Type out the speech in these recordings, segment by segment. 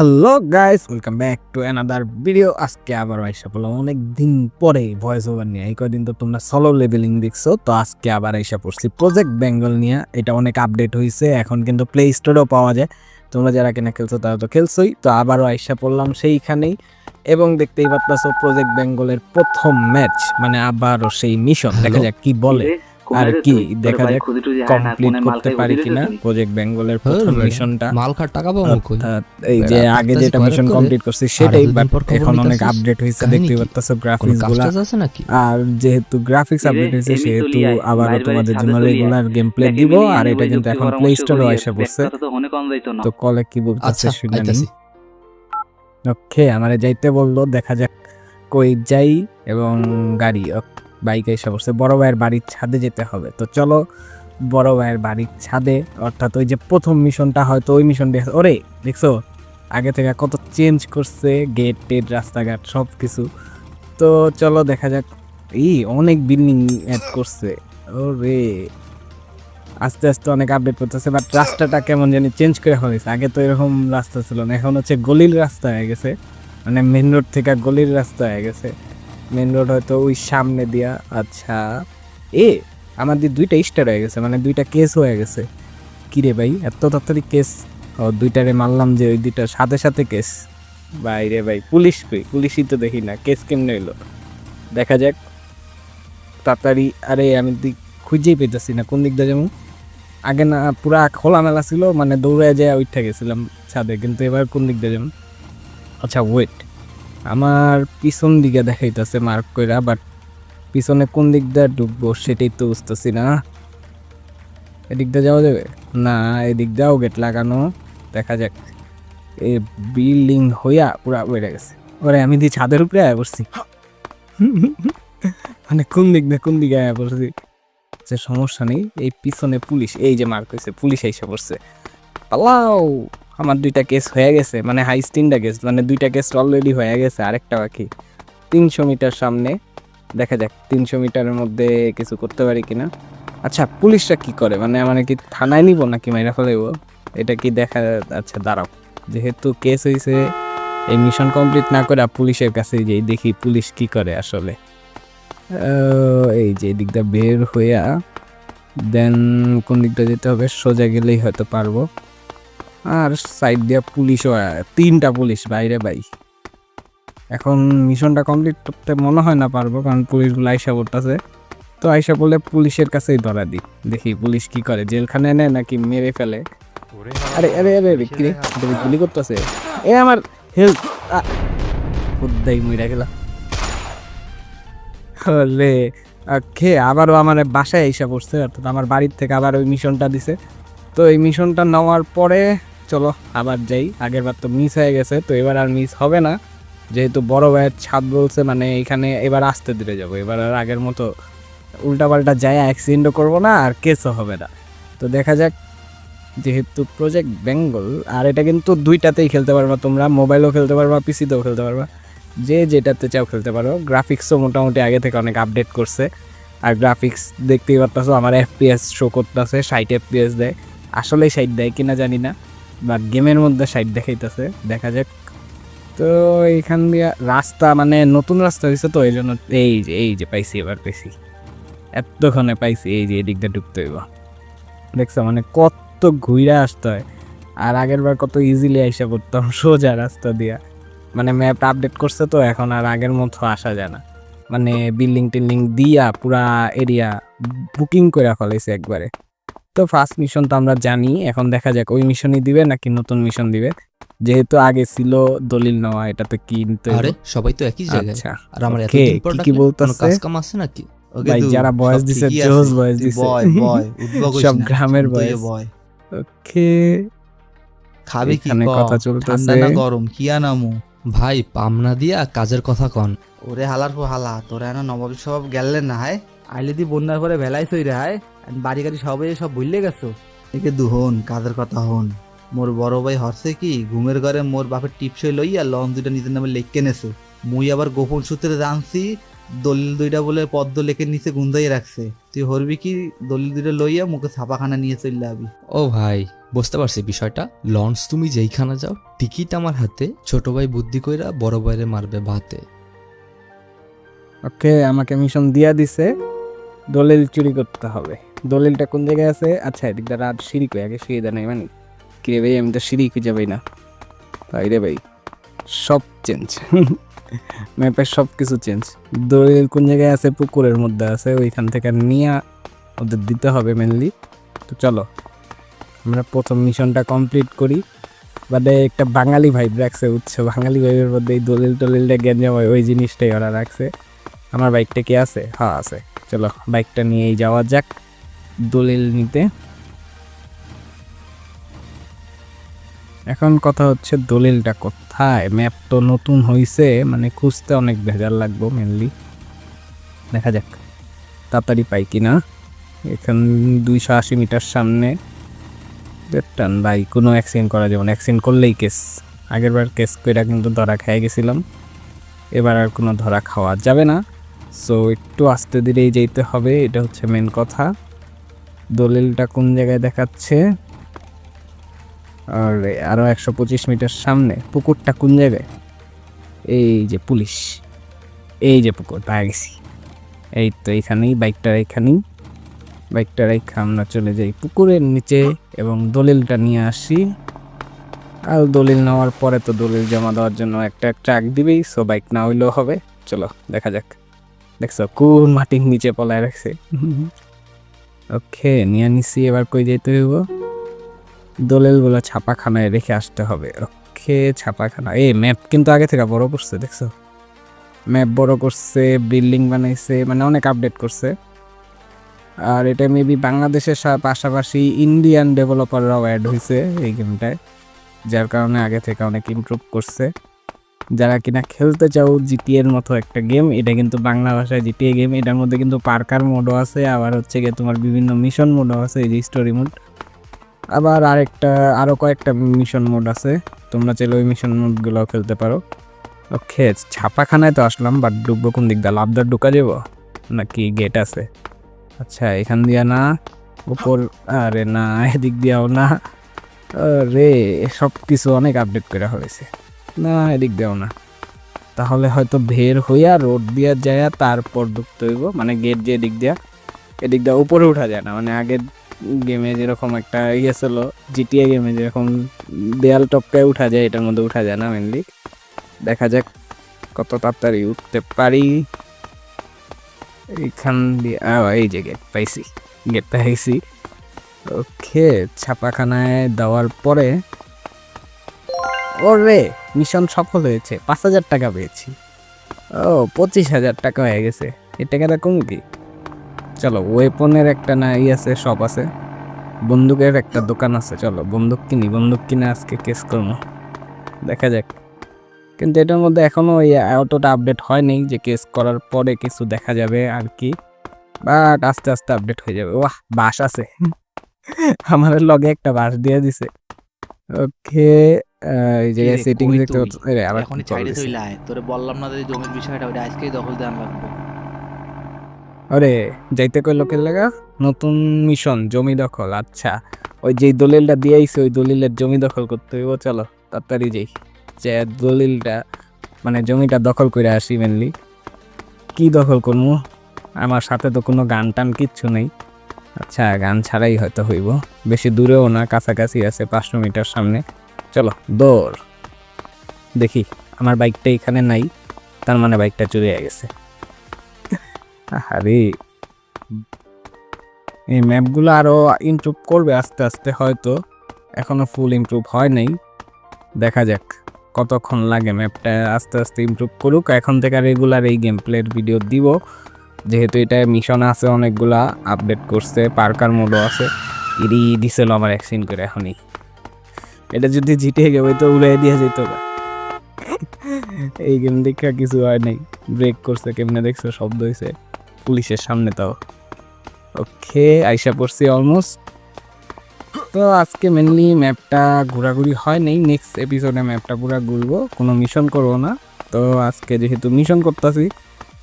Hello guys welcome back to another video আজকে আবার আইসা পড়লাম অনেক দিন পরে ভয়েস ওভার নিয়ে। এই কদিন তো তোমরা সলো লেভেলিং দেখছ, তো আজকে আবার আইসা পড়ছি প্রজেক্ট বেঙ্গল নিয়ে। এটা অনেক আপডেট হয়েছে এখন কিন্তু প্লে স্টোরেও পাওয়া যায়। তোমরা যারা কিনা খেলছো, তারা তো খেলছোই। তো আবারও আইসা পড়লাম সেইখানেই। এবং দেখতেই পাচ্ছ প্রজেক্ট বেঙ্গলের প্রথম ম্যাচ মানে আবারও সেই মিশন দেখা যাক কি বলে। আর কি দেখা যাক কমপ্লিট করতে পারি কিনা? প্রজেক্ট বেঙ্গলের প্রথম মিশনটা মাল খাট টাকা পাবো অর্থাৎ এই যে আগে যেটা মিশন কমপ্লিট করছি সেটাই এখন অনেক আপডেট হয়েছে দেখতে? পাচ্ছ গ্রাফিক্সগুলা। আর যেহেতু গ্রাফিক্স আপডেট হয়েছে সেহেতু বাইরে তোমাদের জন্য রেগুলার গেম প্লে দিব আর এটা কিন্তু এখন প্লে স্টোরে এসে পড়ছে তো কলে কি বলতেছে আচ্ছা শুনে নিই ওকে আমারে যাইতে বলল দেখা যাক কই যাই এবং গাড়ি বাইক এসে পড়ছে বড় ভাইয়ের বাড়ির ছাদে যেতে হবে। তো চলো, বড় ভাইয়ের বাড়ির ছাদে, অর্থাৎ ওই যে প্রথম মিশনটা হয়তো ওই মিশন দেখো ওরে, দেখছ? আগে থেকে কত চেঞ্জ করছে গেট টেট, রাস্তাঘাট সব কিছু তো চলো, দেখা যাক। এই অনেক বিল্ডিং অ্যাড করছে। ওরে, আস্তে আস্তে অনেক আপডেট করতেছে বাট রাস্তাটা কেমন জানি চেঞ্জ করে হয়েছে আগে তো এরকম রাস্তা ছিল না, এখন হচ্ছে গলির রাস্তা হয়ে গেছে। মানে মেন রোড থেকে গলির রাস্তা হয়ে গেছে। মেন রোড হয়তো ওই সামনে দিয়া আচ্ছা। এ আমাদের দুইটা স্টার হয়ে গেছে মানে দুইটা কেস হয়ে গেছে। কিরে ভাই, এত তাড়াতাড়ি কেস ও, দুইটারে মারলাম যে ওই দুইটার সাথে সাথে কেস বাইরে ভাই, পুলিশ কই? পুলিশই তো দেখি না কেস কেমনে হইল? দেখা যাক। তাড়াতাড়ি, আরে আমি দিক খুঁজেই পেতেছি না, কোন দিকটা যেমন আগে না পুরা খোলামেলা ছিল মানে দৌড়ে যায় উঠে গেছিলাম ছাদে, কিন্তু এবার কোন দিক দিয়ে যেমন আচ্ছা ওয়েট আমার পিছন দিকে দেখাইতেছে মার্ক কইরা বাট পিছনে কোন দিক দিয়ে ঢুকবো সেটাই তো বুঝতেছি না। এদিক দিয়ে যাওয়া যাবে? না, এদিক দিয়েও গেট লাগানো। দেখা যাক। এই বিল্ডিং হইয়া পুরা বেড়ে গেছে। ওরে, আমি দিয়ে ছাদের উপরে আয়া পড়ছি। মানে কোন দিক দিয়ে কোন দিকে আয়া পড়ছি? যে সমস্যা নেই, এই পিছনে পুলিশ, এই যে মার্ক হয়েছে পুলিশ এসে পড়ছে। পালাও! আমার দুইটা কেস হয়ে গেছে মানে হাইস তিনটা কেস মানে দুইটা কেস অলরেডি হয়ে গেছে, আরেকটা বাকি। তিনশো মিটার সামনে, দেখা যাক, তিনশো মিটারের মধ্যে কিছু করতে পারি কিনা। আচ্ছা পুলিশরা কি করে? মানে মানে কি থানায় নিব নাকি মাইরা ফেলাইব? এটা কি দেখা আচ্ছা দাঁড়াও। যেহেতু কেস হয়েছে এই মিশন কমপ্লিট না করে পুলিশের কাছে যেই দেখি পুলিশ কি করে আসলে। এই যে দিকটা বের হইয়া দেন কোন দিকটা যেতে হবে, সোজা গেলেই হয়তো পারব। আর সাইড দিয়া পুলিশও আ- তিনটা পুলিশ বাইরে বাই। এখন মিশনটা কমপ্লিট করতে মনে হয় না পারব কারণ পুলিশগুলো আইসা পড়তেছে। তো আইসা পড়লে পুলিশের কাছেই ধরা দিই দেখি পুলিশ কি করে জেলখানে নেয় নাকি মেরে ফেলে। আরে আরে আরে আরে, কি রে? এটা কি গুলি করতেছে। এ আমার হেল্প উদ্দাই মইরা গেলা হলে খে আবারও আমার বাসায় এসে পড়ছে অর্থাৎ আমার বাড়ির থেকে আবার ওই মিশনটা দিছে। তো এই মিশনটা নেওয়ার পরে চলো, আবার যাই। আগের বার তো মিস হয়ে গেছে, তো এবার আর মিস হবে না। যেহেতু বড় ভাইয়ের ছাদ বলছে মানে এখানে এবার আসতে দিতে যাব। এবার আর আগের মতো উল্টাপাল্টা যায় অ্যাক্সিডেন্টও করব না, আর কেসও হবে না। তো দেখা যাক, যেহেতু প্রজেক্ট বেঙ্গল, আর এটা কিন্তু দুইটাতেই খেলতে পারবা তোমরা। মোবাইলও খেলতে পারবা পিসিতেও খেলতে পারবা। যে যেটাতে চাও খেলতে পারো। গ্রাফিক্সও মোটামুটি আগে থেকে অনেক আপডেট করছে। আর গ্রাফিক্স দেখতেই পারতেছো, আমার এফপিএস শো করতেছে, ষাট এফপিএস দেয়। আসলে ষাট দেয় কিনা জানি না। বা গেমের মধ্যে সাইড দেখাইতেছে। দেখা যাক। তো এখান দিয়ে রাস্তা মানে নতুন রাস্তা হয়েছে তো, এই জন্য এই যে এই যে পাইছি, এবার পাইছি। এতক্ষণে পাইছি, এই যে এদিক দিয়ে ঢুকতে হইব। দেখছ মানে কত ঘুরে আসতে হয়। আর আগের বার কত ইজিলি আইসা পড়তাম সোজা রাস্তা দিয়া। মানে ম্যাপ আপডেট করছে তো, এখন আর আগের মতো আসা যায় না। মানে বিল্ডিং টিল্ডিং দিয়া পুরা এরিয়া বুকিং করে ফেলাইছে একবারে। তো ফার্স্ট মিশন তো আমরা জানি এখন দেখা যাক ওই মিশনই দিবে নাকি নতুন মিশন দিবে। যেহেতু আগে ছিল দলিল নেওয়া এটা তো কিনতে হইব। আরে সবাই তো একই জায়গায়। আচ্ছা আর আমার কে, এতদিন কি কি কোনো বলতাছে? কাজ কাম আছে নাকি? ভাই, যারা voice দিছে, জোস voice দিছে। সব গ্রামের voice। ওকে। খাবি কি ক? কথা ঠান্ডা চলতেছে না গরম? কি আনামু? ভাই পামনা দিয়া কাজের কথা কন। ওরে হালার পো হালা তোরা এনা নবাব সব গেলেন না হায়? আইলে দি বন্যার পরে ভেলাই সই রে হায়। বাড়ি গাড়ি সবাই সব ভুললে গেছো? একে দুহন কাজের কথা হন। মোর বড় ভাই হরছে কি ঘুমের ঘরে মোর বাপের টিপসই লইয়া লন দুইটা নিজের নামে লেখকে নেছে। মুই আবার গোপন সূত্রে জানছি দলিল দুইটা বলে পদ্ম লেখের নিচে গুন্দাই রাখছে। তুই হরবি কি দলিল দুইটা লইয়া মুখে ছাপাখানা নিয়ে চললে আবি। ও ভাই বুঝতে পারছি বিষয়টা। লঞ্চ তুমি যেইখানে যাও টিকিট আমার হাতে ছোট ভাই বুদ্ধি কইরা বড় ভাইরে মারবে ভাতে। ওকে আমাকে মিশন দিয়া দিছে দলিল চুরি করতে হবে। দলিলটা কোন জায়গায় আছে? আচ্ছা এদিক দ্বারা আর সিঁড়ি কই? আগে সিঁড়ি দেয় নাই মানে? কিরে ভাই, আমি তো সিঁড়ি খুঁজে পাই না। তাই রে ভাই, সব চেঞ্জ ম্যাপের সব কিছু চেঞ্জ দলিল কোন জায়গায় আছে? পুকুরের মধ্যে আছে। ওইখান থেকে নিয়ে ওদের দিতে হবে মেনলি তো চলো, আমরা প্রথম মিশনটা কমপ্লিট করি। বাদে একটা বাঙালি ভাইব রাখছে উৎস বাঙালি ভাইবের মধ্যে এই দলিল টলিলটা গেঞ্জাম হয়, ওই জিনিসটাই ওরা রাখছে। আমার বাইকটা কি আছে? হ্যাঁ আছে। চলো বাইকটা নিয়েই যাওয়া যাক। দলিল নিতে। এখন কথা হচ্ছে দলিলটা কোথায়? ম্যাপ তো নতুন হইছে মানে খুঁজতে অনেক ভেজাল লাগবো মেনলি দেখা যাক, তাড়াতাড়ি পাই কিনা। এখান দুইশো আশি মিটার সামনে। টান ভাই কোনো অ্যাক্সিডেন্ট করা যাবে না। অ্যাক্সিডেন্ট করলেই কেস আগের বার কেস করে কিন্তু ধরা খেয়ে গেছিলাম। এবার আর কোনো ধরা খাওয়া যাবে না। সো একটু আস্তে ধীরেই যেতে হবে, এটা হচ্ছে মেন কথা। দলিলটা কোন জায়গায় দেখাচ্ছে? আর আরও একশো পঁচিশ মিটার সামনে, পুকুরটা কোন জায়গায়? এই যে পুলিশ। এই যে পুকুর, পায়ে গেছি। এই তো এইখানেই বাইকটার এইখানেই বাইকটা রেখে আমরা চলে যাই পুকুরের নিচে এবং দলিলটা নিয়ে আসি। আর দলিল নেওয়ার পরে তো দলিল জমা দেওয়ার জন্য একটা ট্রাক দিবেই সো বাইক না হইলেও হবে। চলো, দেখা যাক। দেখছ, কোন মাটির নিচে পলায় রাখছে? ওকে, নিয়ে নিছি, এবার কই যেতে হইব? দলিলগুলো ছাপাখানায় রেখে আসতে হবে। ওকে, ছাপাখানা এই ম্যাপ কিন্তু আগে থেকে বড় করছে, দেখছ? ম্যাপ বড় করছে, বিল্ডিং বানাইছে মানে অনেক আপডেট করছে। আর এটা মেবি বাংলাদেশের পাশাপাশি ইন্ডিয়ান ডেভেলপাররাও অ্যাড হয়েছে এই গেমটায় যার কারণে আগে থেকে অনেক ইমপ্রুভ করছে। যারা কিনা খেলতে চাও জিটিএ এর মতো একটা গেম এটা কিন্তু বাংলা ভাষায় জিটিএ গেম এটার মধ্যে কিন্তু পার্কার মোডও আছে, আবার হচ্ছে গিয়ে তোমার বিভিন্ন মিশন মোডও আছে, এই যে স্টোরি মোড আবার আরেকটা আরও কয়েকটা মিশন মোড আছে, তোমরা চাইলে ওই মিশন মোডগুলোও খেলতে পারো। ওকে, ছাপাখানায় তো আসলাম বাট ডুববো কোন দিক দিয়ে? লাভদার ঢুকা যাব? নাকি গেট আছে? আচ্ছা এখান দিয়া না, উপর, আরে না, এদিক দিয়াও না। রে সব কিছু অনেক আপডেট করা হয়েছে। না, এদিক দেও না। তাহলে হয়তো ভের হইয়া রোড দিয়া যায় তারপর ঢুকতে হইব। মানে গেট যে এদিক দিয়া এদিক দিয়া উপরে উঠা যায় না। মানে আগের গেমে যেরকম একটা ইয়ে ছিল জিটিএ গেমে যেরকম দেয়াল টপকায় উঠা যায়, এটার মধ্যে উঠা যায় না মেনলি দেখা যাক কত তাড়াতাড়ি উঠতে পারি। এইখান দিয়ে এই যে গেট পাইছি। গেট পাইছি। ওকে ছাপাখানায় দেওয়ার পরে ওরে মিশন সফল হয়েছে, পাঁচ হাজার টাকা পেয়েছি। ও, পঁচিশ হাজার টাকা হয়ে গেছে। এই টাকাটা কম কি? চলো ওয়েপনের একটা না ই আছে শপ আছে। বন্দুকের একটা দোকান আছে, চলো, বন্দুক কিনি, বন্দুক কিনে আজকে কেস করব। দেখা যাক। কিন্তু এটার মধ্যে এখনও ওই অতটা আপডেট হয়নি, যে কেস করার পরে কিছু দেখা যাবে আর কি। বাট আস্তে আস্তে আপডেট হয়ে যাবে। ওয়াহ বাস আছে। আমার লগে একটা বাস দিয়ে দিছে। ওকে এই জায়গায় সেটিং দেখতে? পাচ্ছ এই আবার এখনই করতেছে? চইলা আয়। তোরে বললাম না যে জমির বিষয়টা ওটা আজকেই দখল দেওয়া লাগবে আরে যাইতে কই লোকের লাগা? নতুন মিশন জমি দখল আচ্ছা। ওই যেই দলিলটা দিয়ে আইছে ওই দলিলের জমি দখল করতে হইব চলো তাড়াতাড়ি যাই। যে দলিলটা মানে জমিটা দখল করে আসি মেনলি কি দখল করব আমার সাথে তো কোনো গান টান কিচ্ছু নেই। আচ্ছা গান ছাড়াই হয়তো হইব। বেশি দূরেও না, কাছাকাছি আছে পাঁচশো মিটার সামনে। চলো, দৌড়। দেখি, আমার বাইকটা এখানে নাই, তার মানে বাইকটা চুরি হয়ে গেছে। আরে এই ম্যাপগুলো আরও ইমপ্রুভ করবে আস্তে আস্তে হয়তো। এখনও ফুল ইমপ্রুভ হয় নাই। দেখা যাক, কতক্ষণ লাগে ম্যাপটা আস্তে আস্তে ইমপ্রুভ করুক। এখন থেকে রেগুলার এই গেম প্লের ভিডিও দিব। যেহেতু এটা মিশন আছে, অনেকগুলা আপডেট করছে পার্কার মোডও আছে। ইরি দিছিল আমার অ্যাক্সিডেন্ট করে এখনই। এটা যদি জিতে গেবে তো উড়াই দিয়ে যেত। এই গেম দেখা কিছু হয় নাই। ব্রেক করছে, কেমনে দেখছ? শব্দ হয়েছে পুলিশের সামনে তাও। ওকে আইসা পড়ছি অলমোস্ট তো আজকে মেনলি ম্যাপটা ঘোরাঘুরি হয় নাই। নেক্সট এপিসোডে ম্যাপটা পুরো ঘুরবো। কোনো মিশন করব না। তো আজকে যেহেতু মিশন করতেছি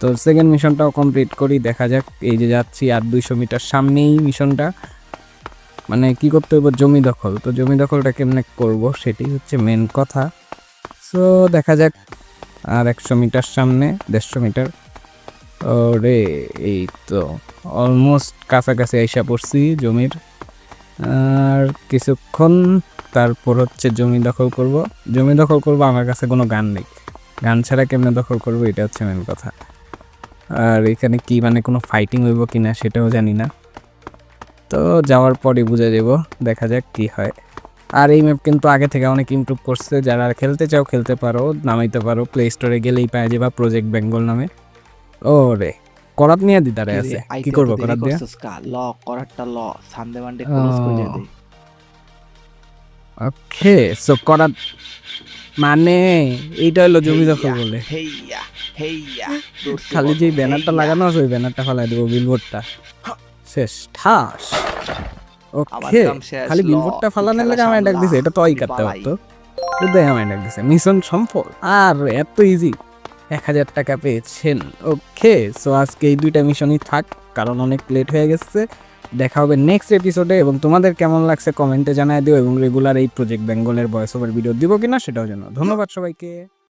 তো সেকেন্ড মিশনটাও কমপ্লিট করি, দেখা যাক। এই যে যাচ্ছি আর দুইশো মিটার সামনেই মিশনটা মানে কি করতে হবে জমি দখল। তো জমি দখলটা কেমনে করব সেটি হচ্ছে মেন কথা। সো দেখা যাক। আর একশো মিটার সামনে, দেড়শো মিটার। ওরে, এই তো অলমোস্ট কাছাকাছি আইসা পড়ছি জমির। আর কিছুক্ষণ তারপর হচ্ছে জমি দখল করব। জমি দখল করব, আমার কাছে কোনো গান নেই। গান ছাড়া কেমনে দখল করব, এটা হচ্ছে মেন কথা। আর এখানে কি মানে কোনো ফাইটিং হইব কি না সেটাও জানি না। তো যাওয়ার পরে বুঝে যাব দেখা যাক কি হয়। আর এই ম্যাপ কিন্তু আগে থেকে অনেক ইমপ্রুভ করছে। যারা খেলতে চাও খেলতে পারো নামাইতে পারো প্লে স্টোরে গেলেই পাওয়া যাবা প্রজেক্ট বেঙ্গল নামে। ও রে করাত নিয়ে দিদারে আছে। কি করব করাত দিয়া ল করারটা ল। সানডে মানডে ক্লোজ করে। দে। ওকে সো করাত মানে এইটা হলো জমি দখল বলে। হেইয়া। খালি যে ব্যানারটা লাগানো আছে ওই ব্যানারটা ফেলাই দেবো বিলবোর্ডটা শেষ ঠাস। ওকে খালি বিলবোর্ডটা ফালানোর লাগে আমায় ডাক দিছে এটা তো ওই কাটতে পারতো উদয় আমায় ডাক দিছে মিশন সম্পদ আর এত ইজি এক হাজার টাকা পেয়েছেন। ওকে সো আজকে এই দুইটা মিশনই থাক কারণ অনেক লেট হয়ে গেছে। দেখা হবে নেক্সট এপিসোডে এবং তোমাদের কেমন লাগছে কমেন্টে জানায় দিও এবং রেগুলার এই প্রজেক্ট বেঙ্গলের ভয়েস ওভার ভিডিও দিব কিনা সেটাও জানো ধন্যবাদ সবাইকে।